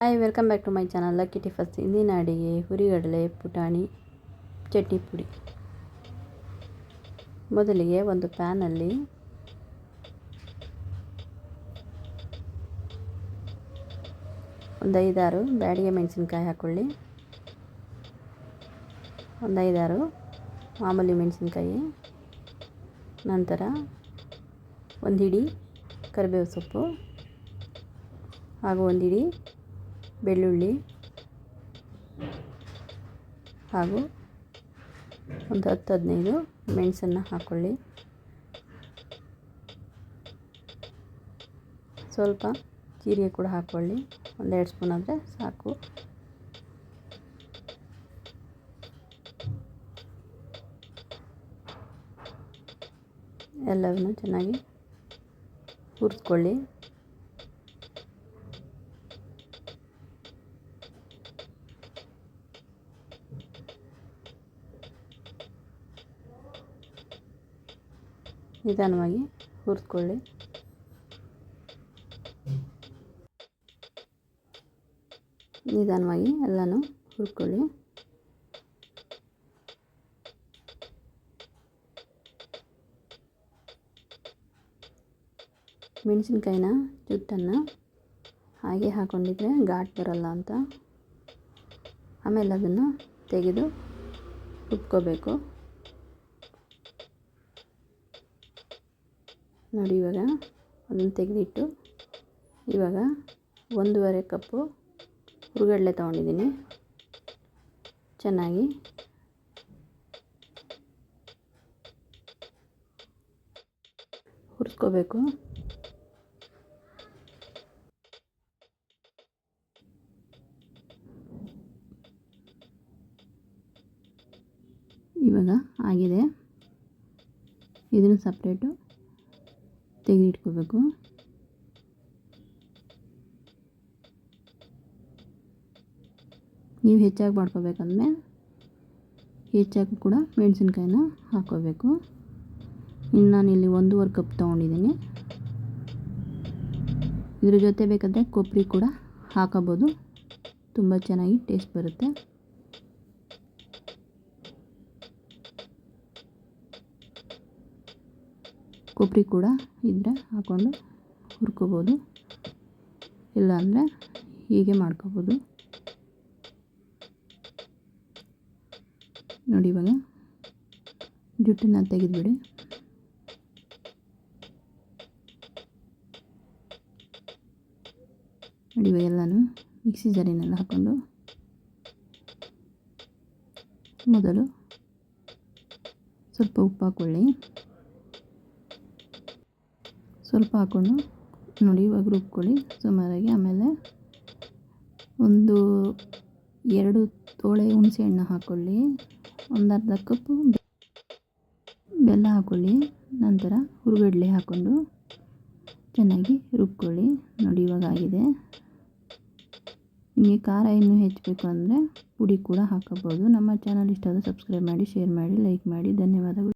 Hi welcome back to my channel lucky ಟಿಫಸ್ ಇಂದಿನ ಅಡಿಗೆ ಹುರಿಗಡಲೆ ಪುಟಾಣಿ ಚಟ್ನಿ ಪುಡಿ ಮೊದಲಿಗೆ ಒಂದು ಪ್ಯಾನಲ್ಲಿ ಒಂದು ಐದಾರು ಬ್ಯಾಡಿಗೆ ಮೆಣಸಿನ್ಕಾಯಿ ಹಾಕ್ಕೊಳ್ಳಿ ಒಂದು ಐದಾರು ಮಾಮೂಲಿ ಮೆಣಸಿನ್ಕಾಯಿ. ನಂತರ ಒಂದು ಹಿಡಿ ಕರಿಬೇವು ಸೊಪ್ಪು ಹಾಗೂ ಒಂದು ಹಿಡಿ ಬೆಳ್ಳುಳ್ಳಿ ಹಾಗೂ ಒಂದು ಹತ್ತು ಹದಿನೈದು ಮೆಣಸನ್ನು ಹಾಕ್ಕೊಳ್ಳಿ ಸ್ವಲ್ಪ ಜೀರಿಗೆ ಕೂಡ ಹಾಕ್ಕೊಳ್ಳಿ ಒಂದೆರಡು ಸ್ಪೂನ್ ಆದರೆ ಸಾಕು. ಎಲ್ಲವನ್ನು ಚೆನ್ನಾಗಿ ಹುರಿಸ್ಕೊಳ್ಳಿ ನಿಧಾನವಾಗಿ ಹುರಿದ್ಕೊಳ್ಳಿ. ನಿಧಾನವಾಗಿ ಎಲ್ಲನೂ ಹುರ್ಕೊಳ್ಳಿ. ಮೆಣಸಿನ್ಕಾಯಿನ ಜುಟ್ಟನ್ನು ಹಾಗೆ ಹಾಕ್ಕೊಂಡಿದ್ರೆ ಘಾಟ್ ಬರಲ್ಲ ಅಂತ. ಆಮೇಲೆ ಅದನ್ನು ತೆಗೆದು ರುಬ್ಕೋಬೇಕು. ನೋಡಿ ಇವಾಗ ಅದನ್ನು ತೆಗೆದಿಟ್ಟು ಇವಾಗ ಒಂದೂವರೆ ಕಪ್ಪು ಹುರುಗಡಲೆ ತೊಗೊಂಡಿದ್ದೀನಿ. ಚೆನ್ನಾಗಿ. ಹುರಿಸ್ಕೋಬೇಕು. ಇವಾಗ ಆಗಿದೆ. ಇದನ್ನು ಸಪ್ರೇಟು ತೆಗೆದಿಟ್ಕೋಬೇಕು ನೀವು ಹೆಚ್ಚಾಗಿ ಮಾಡ್ಕೋಬೇಕಂದ್ರೆ ಹೆಚ್ಚಾಗಿ ಕೂಡ ಮೆಣಸಿನ್ಕಾಯಿನ ಹಾಕೋಬೇಕು. ಇನ್ನು ನಾನಿಲ್ಲಿ ಒಂದೂವರೆ ಕಪ್ ತೊಗೊಂಡಿದ್ದೀನಿ. ಇದ್ರ ಜೊತೆ ಬೇಕಾದರೆ ಕೊಬ್ಬರಿ ಕೂಡ ಹಾಕೋಬೋದು. ತುಂಬ ಚೆನ್ನಾಗಿ ಟೇಸ್ಟ್ ಬರುತ್ತೆ. ಕೊಬ್ಬರಿ ಕೂಡ ಇದ್ದರೆ ಹಾಕ್ಕೊಂಡು ಹುರ್ಕೋಬೋದು. ಇಲ್ಲಾಂದರೆ ಹೀಗೆ ಮಾಡ್ಕೋಬೋದು. ನೋಡಿ ಇವಾಗ ಜುಟ್ಟನ್ನು ತೆಗೆದುಬಿಡಿ. ನೋಡಿ ಇವಾಗ ಎಲ್ಲನೂ ಮಿಕ್ಸಿ ಜಾರಿನೆಲ್ಲ ಹಾಕ್ಕೊಂಡು ಮೊದಲು ಸ್ವಲ್ಪ ಉಪ್ಪು ಹಾಕ್ಕೊಳ್ಳಿ ಸ್ವಲ್ಪ ಹಾಕ್ಕೊಂಡು ನೋಡಿ ಇವಾಗ ರುಬ್ಕೊಳ್ಳಿ. ಸುಮಾರಾಗಿ ಆಮೇಲೆ ಒಂದು ಎರಡು ತೋಳೆ ಹುಣಸೆ ಹಣ್ಣು ಹಾಕ್ಕೊಳ್ಳಿ ಒಂದು ಅರ್ಧ ಕಪ್ಪು ಬೆಲ್ಲ ಹಾಕ್ಕೊಳ್ಳಿ ನಂತರ ಹುರುಗಡ್ಲೆ ಹಾಕ್ಕೊಂಡು ಚೆನ್ನಾಗಿ ರುಬ್ಕೊಳ್ಳಿ. ನೋಡಿ, ಇವಾಗ ಆಗಿದೆ. ನಿಮಗೆ ಖಾರ ಇನ್ನೂ ಹೆಚ್ಚಬೇಕು ಅಂದರೆ ಪುಡಿ ಕೂಡ ಹಾಕೋಬೋದು ನಮ್ಮ ಚಾನಲ್ ಇಷ್ಟ ಆದರೆ ಸಬ್ಸ್ಕ್ರೈಬ್ ಮಾಡಿ, ಶೇರ್ ಮಾಡಿ, ಲೈಕ್ ಮಾಡಿ. ಧನ್ಯವಾದಗಳು.